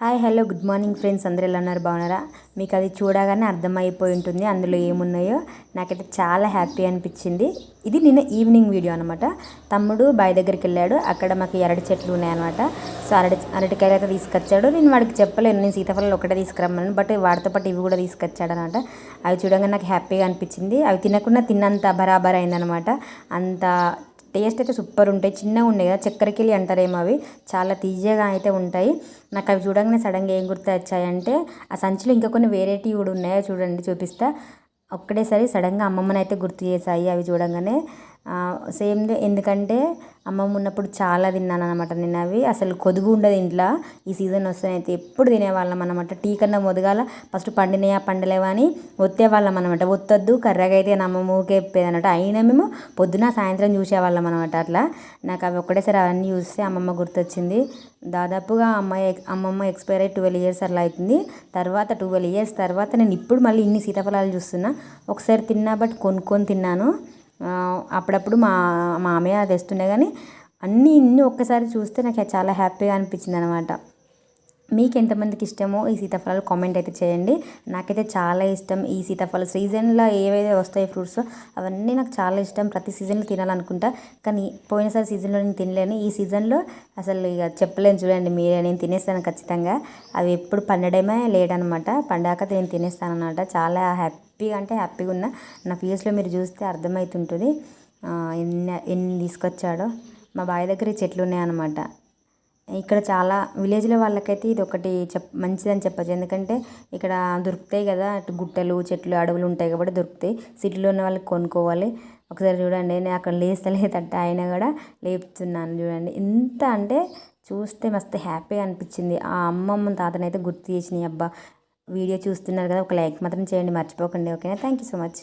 Hi hello good morning friends. అందరూ ఎలా ఉన్నారు? బాగున్నారా? మీకు అది చూడగానే అర్థమైపోయి ఉంటుంది అందులో ఏమున్నాయో. నాకైతే చాలా హ్యాపీ అనిపించింది. ఇది నిన్న ఈవినింగ్ వీడియో అనమాట తమ్ముడు బావి దగ్గరికి వెళ్ళాడు. అక్కడ మాకు అరటి చెట్లు ఉన్నాయన్నమాట. సో అరటి అరటికాయలు అయితే తీసుకొచ్చాడు. నేను వాడికి చెప్పలేను. నేను సీతాఫలాలు ఒకటే తీసుకురమ్మను బట్ వాడితో పాటు ఇవి కూడా తీసుకొచ్చాడు అనమాట అవి చూడగానే నాకు హ్యాపీగా అనిపించింది. అవి తినకుండా తిన్నంత బరాబర్ అయిందనమాట అంత టేస్ట్ అయితే సూపర్ ఉంటాయి. చిన్నగా ఉన్నాయి కదా చక్కెరకిలి అంటారేమో అవి. చాలా తీయగా అయితే ఉంటాయి. నాకు అవి చూడంగానే సడన్గా ఏం గుర్తు వచ్చాయంటే ఆ సంచిలో ఇంకా కొన్ని వెరైటీ కూడా ఉన్నాయో చూడండి చూపిస్తా. ఒక్కడేసారి సడన్గా అమ్మమ్మని అయితే గుర్తు చేశాయి అవి చూడంగానే. సేమ్ ఎందుకంటే అమ్మమ్మ ఉన్నప్పుడు చాలా తిన్నాను అనమాట నేను అవి. అసలు కొదుగు ఉండదు ఇంట్లో. ఈ సీజన్ వస్తేనైతే అయితే ఎప్పుడు తినేవాళ్ళం అనమాట టీ కన్నా మొదగాల ఫస్ట్ పండినయా పండలేవా అని ఒత్తేవాళ్ళం అనమాట ఒత్తొద్దు కర్రగా అయితే అమ్మమ్మ ఊకే చెప్పేది అనమాట అయినా మేము పొద్దున సాయంత్రం చూసేవాళ్ళం అనమాట అట్లా. నాకు అవి ఒక్కటేసారి అవన్నీ చూస్తే అమ్మమ్మ గుర్తొచ్చింది. దాదాపుగా అమ్మాయి అమ్మమ్మ ఎక్స్పైర్ అయ్యి ట్వెల్వ్ ఇయర్స్ అలా అవుతుంది తర్వాత ట్వెల్వ్ ఇయర్స్ తర్వాత నేను ఇప్పుడు మళ్ళీ ఇన్ని సీతాఫలాలు చూస్తున్నా. ఒకసారి తిన్నా బట్ కొనుక్కొని తిన్నాను. అప్పుడప్పుడు మా మామయ్య తెస్తుండే కానీ అన్నీ ఇన్ని ఒక్కసారి చూస్తే నాకు చాలా హ్యాపీగా అనిపించింది అనమాట మీకు ఎంతమందికి ఇష్టమో ఈ సీతాఫలాలు కామెంట్ అయితే చేయండి. నాకైతే చాలా ఇష్టం ఈ సీతాఫలం సీజన్లో ఏవైతే వస్తాయి ఫ్రూట్స్ అవన్నీ నాకు చాలా ఇష్టం. ప్రతి సీజన్లో తినాలనుకుంటా. కానీ పోయినసారి సీజన్లో నేను తినలేను. ఈ సీజన్లో అసలు ఇక చెప్పలేను చూడండి మీరే. నేను తినేస్తాను ఖచ్చితంగా. అవి ఎప్పుడు పండడమే లేడనమాట పండాక నేను తినేస్తాను అనమాట చాలా హ్యాపీగా అంటే హ్యాపీగా ఉన్నా. నా ఫేస్లో మీరు చూస్తే అర్థమవుతుంటుంది ఎన్ని ఎన్ని తీసుకొచ్చాడో. మా బావి దగ్గర చెట్లు ఉన్నాయన్నమాట ఇక్కడ చాలా విలేజ్లో వాళ్ళకైతే ఇది ఒకటి చెప్ మంచిదని చెప్పచ్చు. ఎందుకంటే ఇక్కడ దొరుకుతాయి కదా అటు గుట్టలు చెట్లు అడవులు ఉంటాయి కాబట్టి దొరుకుతాయి. సిటీలో ఉన్న వాళ్ళకి కొనుక్కోవాలి. ఒకసారి చూడండి నేను అక్కడ లేస్తలేదట. ఆయన కూడా లేపుతున్నాను చూడండి. ఎంత అంటే చూస్తే మస్తు హ్యాపీగా అనిపించింది. ఆ అమ్మమ్మ తాతనైతే గుర్తు చేసినాయి అబ్బా. వీడియో చూస్తున్నారు కదా ఒక లైక్ మాత్రం చేయండి మర్చిపోకండి. ఓకేనా? Thank you so much.